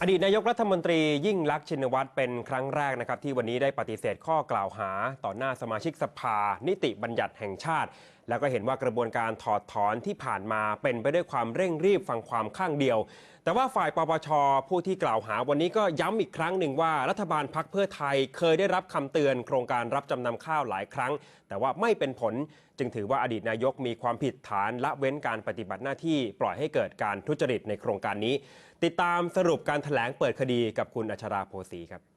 อดีตนายกรัฐมนตรียิ่งลักษณ์ชินวัตรเป็นครั้งแรกนะครับที่วันนี้ได้ปฏิเสธข้อกล่าวหาต่อหน้าสมาชิกสภา นิติบัญญัติแห่งชาติแล้วก็เห็นว่ากระบวนการถอดถอนที่ผ่านมาเป็นไปด้วยความเร่งรีบฟังความข้างเดียว แต่ว่าฝ่ายปปชผู้ที่กล่าวหาวันนี้ก็ย้ำอีกครั้งหนึ่งว่ารัฐบาลพักเพื่อไทยเคยได้รับคำเตือนโครงการรับจำนำข้าวหลายครั้ง แต่ว่าไม่เป็นผลจึงถือว่าอดีตนายกมีความผิดฐานละเว้นการปฏิบัติหน้าที่ปล่อยให้เกิดการทุจริตในโครงการนี้ ติดตามสรุปการถแถลงเปิดคดีกับคุณอัชราโพสีครับ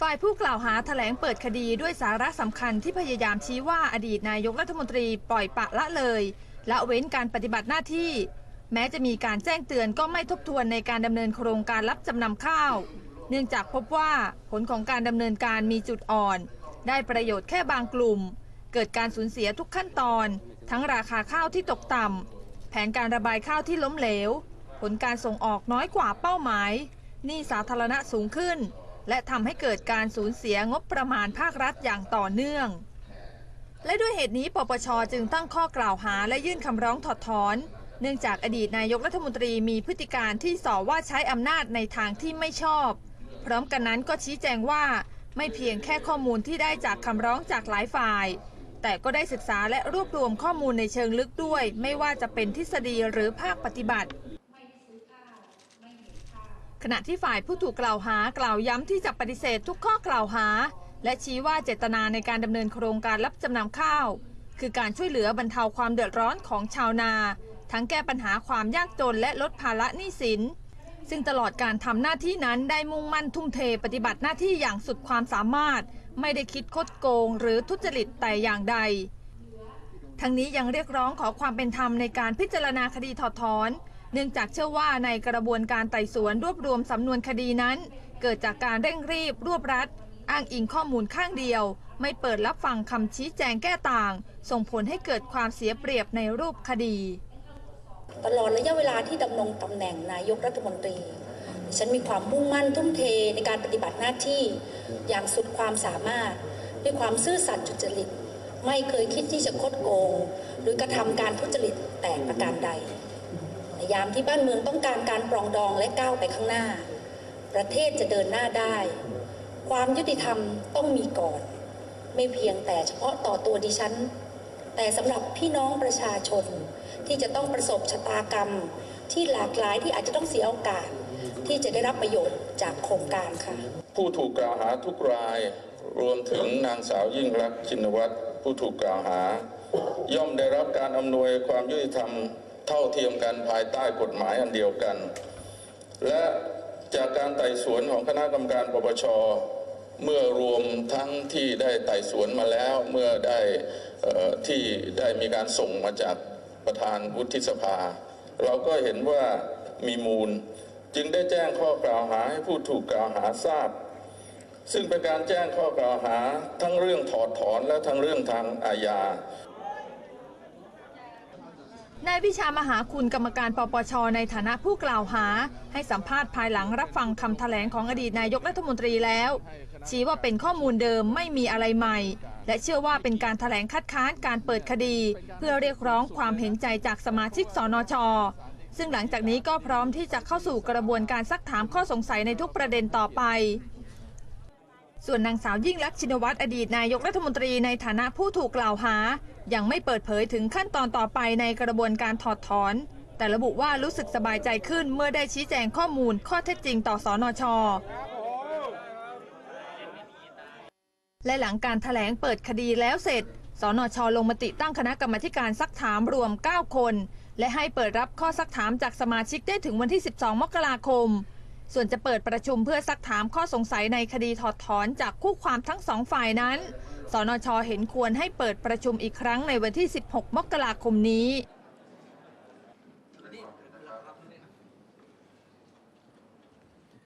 ฝ่ายผู้กล่าวหาแถลงเปิดคดีด้วยสาระสำคัญที่พยายามชี้ว่าอดีตนายกรัฐมนตรีปล่อยปะละเลยละเว้นการปฏิบัติหน้าที่ แม้จะมีการแจ้งเตือนก็ไม่ทบทวนในการดำเนินโครงการรับจำนำข้าว เนื่องจากพบว่าผลของการดำเนินการมีจุดอ่อน ได้ประโยชน์แค่บางกลุ่ม เกิดการสูญเสียทุกขั้นตอน ทั้งราคาข้าวที่ตกต่ำแผนการระบายข้าวที่ล้มเหลว ผลการส่งออกน้อยกว่าเป้าหมายหนี้สาธารณะสูงขึ้น และทำให้เกิดการสูญเสียงบประมาณภาครัฐอย่างต่อเนื่อง และด้วยเหตุนี้ปปชจึงตั้งข้อกล่าวหาและยื่นคำร้องถอดถอน เนื่องจากอดีตนายกรัฐมนตรีมีพฤติการที่ส่อว่าใช้อำนาจในทางที่ไม่ชอบ พร้อมกันนั้นก็ชี้แจงว่า ไม่เพียงแค่ข้อมูลที่ได้จากคำร้องจากหลายฝ่าย แต่ก็ได้ศึกษาและรวบรวมข้อมูลในเชิงลึกด้วย ไม่ว่าจะเป็นทฤษฎีหรือภาคปฏิบัติ ณะที่ฝ่ายผู้ถูกกล่าวหากล่าวย้ำที่จะปฏิเสธทุกข้อกล่าวหา และชี้ว่าเจตนาในการดำเนินโครงการรับจำนำข้าว คือการช่วยเหลือบรรเทาความเดือดร้อนของชาวนา ทั้งแก้ปัญหาความยากจนและลดภาระหนี้สิน ซึ่งตลอดการทำหน้าที่นั้นได้มุ่งมั่นทุ่มเทปฏิบัติหน้าที่อย่างสุดความสามารถ ไม่ได้คิดคดโกง หรือทุจริตแต่อย่างใดทั้งนี้ยังเรียกร้องขอความเป็นธรรมในการพิจารณาคดีถอดถอน เนื่องจากเชื่อว่าในกระบวนการไต่สวนรวบรวมสำนวนคดีนั้น เกิดจากการเร่งรีบรวบรัด อ้างอิงข้อมูลข้างเดียว ไม่เปิดรับฟังคำชี้แจงแก้ต่าง ส่งผลให้เกิดความเสียเปรียบในรูปคดี ตลอดระยะเวลาที่ดำรงตำแหน่งนายกรัฐมนตรีฉันมีความมุ่งมั่นทุ่มเทในการปฏิบัติหน้าที่อย่างสุดความสามารถ ด้วยความซื่อสัตย์จุจริต ไม่เคยคิดที่จะคดโกง หรือกระทำการทุจริตแต่ประการใด ในยามที่บ้านเมืองต้องการการปรองดองและก้าวไปข้างหน้า ประเทศจะเดินหน้าได้ ความยุติธรรมต้องมีก่อน ไม่เพียงแต่เฉพาะต่อตัวดิฉัน แต่สำหรับพี่น้องประชาชนที่จะต้องประสบชะตากรรม ที่หลากหลายที่อาจจะต้องเสียโอกาส ที่จะได้รับประโยชน์จากโครงการค่ะ ผู้ถูกกล่าวหาทุกรายรวมถึงนางสาวยิ่งรักชินวัตรผู้ถูกกล่าวหา ย่อมได้รับการอำนวยความยุติธรรม เท่าเทียมกันภายใต้กฎหมายอันเดียวกัน และจากการไต่สวนของคณะกรรมการปปชเมื่อรวมทั้งที่ได้ไต่สวนมาแล้วเมื่อได้ที่ได้มีการส่งมาจากประธานวุฒิสภา เราก็เห็นว่ามีมูล จึงได้แจ้งข้อกล่าวหาให้ผู้ถูกกล่าวหาทราบ ซึ่งเป็นการแจ้งข้อกล่าวหาทั้งเรื่องถอดถอนและทั้งเรื่องทางอาญา นายวิชามหาคุณกรรมการปปช ในฐานะผู้กล่าวหา ให้สัมภาษณ์ภายหลังรับฟังคำแถลงของอดีตนายกรัฐมนตรีแล้ว ชี้ว่าเป็นข้อมูลเดิมไม่มีอะไรใหม่ และเชื่อว่าเป็นการแถลงคัดค้านการเปิดคดี เพื่อเรียกร้องความเห็นใจจากสมาชิกสนช ซึ่งหลังจากนี้ก็พร้อมที่จะเข้าสู่กระบวนการซักถามข้อสงสัยในทุกประเด็นต่อไปส่วนนางสาวยิ่งลักษณ์ชินวัตรอดีตนายกรัฐมนตรีในฐานะผู้ถูกกล่าวหา ยังไม่เปิดเผยถึงขั้นตอนต่อไปในกระบวนการถอดถอน แต่ระบุว่ารู้สึกสบายใจขึ้นเมื่อได้ชี้แจงข้อมูลข้อเท็จจริงต่อสอนชและหลังการถแถลงเปิดคดีแล้วเสร็จ สนชลงมติตั้งคณะกรรมการซักถามรวม 9 คน และให้เปิดรับข้อซักถามจากสมาชิกได้ถึงวันที่ 12 มกราคม ส่วนจะเปิดประชุมเพื่อซักถามข้อสงสัยในคดีถอดถอนจากคู่ความทั้งสองฝ่ายนั้น สนชเห็นควรให้เปิดประชุมอีกครั้งในวันที่ 16 มกราคมนี้